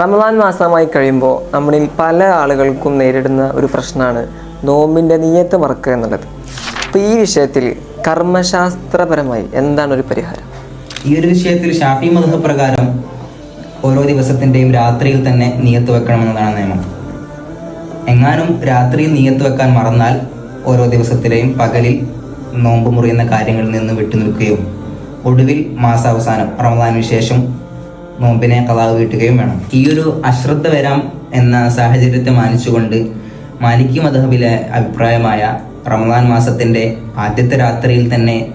റമദാൻ മാസമായി കഴിയുമ്പോൾ നമ്മളിൽ പല ആളുകൾക്കും നേരിടുന്ന ഒരു പ്രശ്നമാണ് നോമ്പിന്റെ നീയത്ത് മറക്കുക എന്നുള്ളത്. അപ്പോൾ ഈ വിഷയത്തിൽ കർമ്മശാസ്ത്രപരമായി എന്താണ് ഒരു പരിഹാരം? ഈ ഒരു വിഷയത്തിൽ ഷാഫി മധു പ്രകാരം ഓരോ ദിവസത്തിന്റെയും രാത്രിയിൽ തന്നെ നിയത്ത് വെക്കണമെന്നതാണ് നിയമം. എങ്ങാനും രാത്രിയിൽ നിയത്ത് വെക്കാൻ മറന്നാൽ ഓരോ ദിവസത്തിലെയും പകലിൽ നോമ്പ് മുറിയുന്ന കാര്യങ്ങളിൽ നിന്ന് വിട്ടുനിൽക്കുകയും ഒടുവിൽ മാസാവസാനം റമദാനു ശേഷം നോമ്പിനെ കലാവ് വീട്ടുകയും വേണം. ഈ ഒരു അശ്രദ്ധ വരാം എന്ന സാഹചര്യത്തെ മാനിച്ചുകൊണ്ട് മാലിക്കി മധബിലെ അഭിപ്രായമായ റമദാൻ മാസത്തിന്റെ ആദ്യത്തെ രാത്രിയിൽ തന്നെ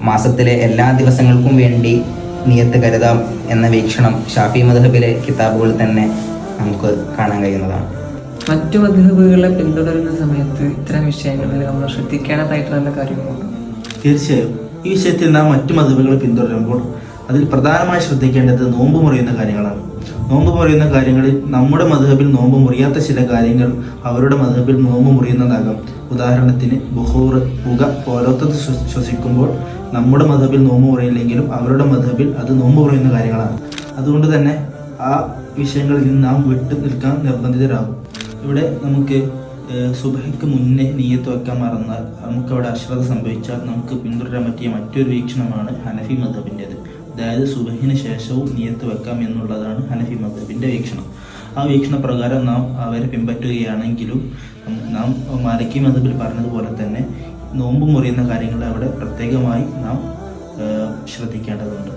മാസത്തിലെ എല്ലാ ദിവസങ്ങൾക്കും വേണ്ടി നിയത്ത് കരുതാം എന്ന വീക്ഷണം ഷാഫി മധബിലെ കിതാബുകളിൽ തന്നെ നമുക്ക് കാണാൻ കഴിയുന്നതാണ്. മറ്റു മധുഹബുകളെ പിന്തുടരുന്ന സമയത്ത് ഇത്തരം വിഷയങ്ങളിൽ നമ്മൾ ശ്രദ്ധിക്കേണ്ടതായിട്ടുള്ള കാര്യങ്ങളുണ്ട്. തീർച്ചയായും. ഈ വിഷയത്തിൽ നാം മറ്റു മധുബുകളെ പിന്തുടരുമ്പോൾ അതിൽ പ്രധാനമായി ശ്രദ്ധിക്കേണ്ടത് നോമ്പ് മുറിയുന്ന കാര്യങ്ങളാണ്. നോമ്പ് മുറിയുന്ന കാര്യങ്ങളിൽ നമ്മുടെ മധുഹബിൽ നോമ്പ് മുറിയാത്ത ചില കാര്യങ്ങൾ അവരുടെ മധുഹബിൽ നോമ്പ് മുറിയുന്നതാകാം. ഉദാഹരണത്തിന് ബുഹൂർ പുക പോലത്തത് ശ്വ- ശ്വസിക്കുമ്പോൾ നമ്മുടെ മധുഹബിൽ നോമ്പ് മുറിയില്ലെങ്കിലും അവരുടെ മധുഹബിൽ അത് നോമ്പ് മുറിയുന്ന കാര്യങ്ങളാണ്. അതുകൊണ്ട് തന്നെ ആ വിഷയങ്ങളിൽ നിന്ന് നാം വിട്ടു നിൽക്കാൻ നിർബന്ധിതരാകും. ഇവിടെ നമുക്ക് സുബഹയ്ക്ക് മുന്നേ നീയത്ത് വെക്കാൻ മറന്നാൽ നമുക്കവിടെ അശ്രദ്ധ സംഭവിച്ചാൽ നമുക്ക് പിന്തുടരാൻ പറ്റിയ മറ്റൊരു വീക്ഷണമാണ് ഹനഫി മധബിന്റെത് അതായത് സുബഹിന് ശേഷവും നിയത്ത് വെക്കാം എന്നുള്ളതാണ് ഹനഫി മദബിന്റെ വീക്ഷണം. ആ വീക്ഷണ പ്രകാരം നാം അവരെ പിൻപറ്റുകയാണെങ്കിലും നാം മാലക്കി മദബിൽ പറഞ്ഞതുപോലെ തന്നെ നോമ്പ് മുറിയുന്ന കാര്യങ്ങൾ അവിടെ പ്രത്യേകമായി നാം ശ്രദ്ധിക്കേണ്ടതുണ്ട്.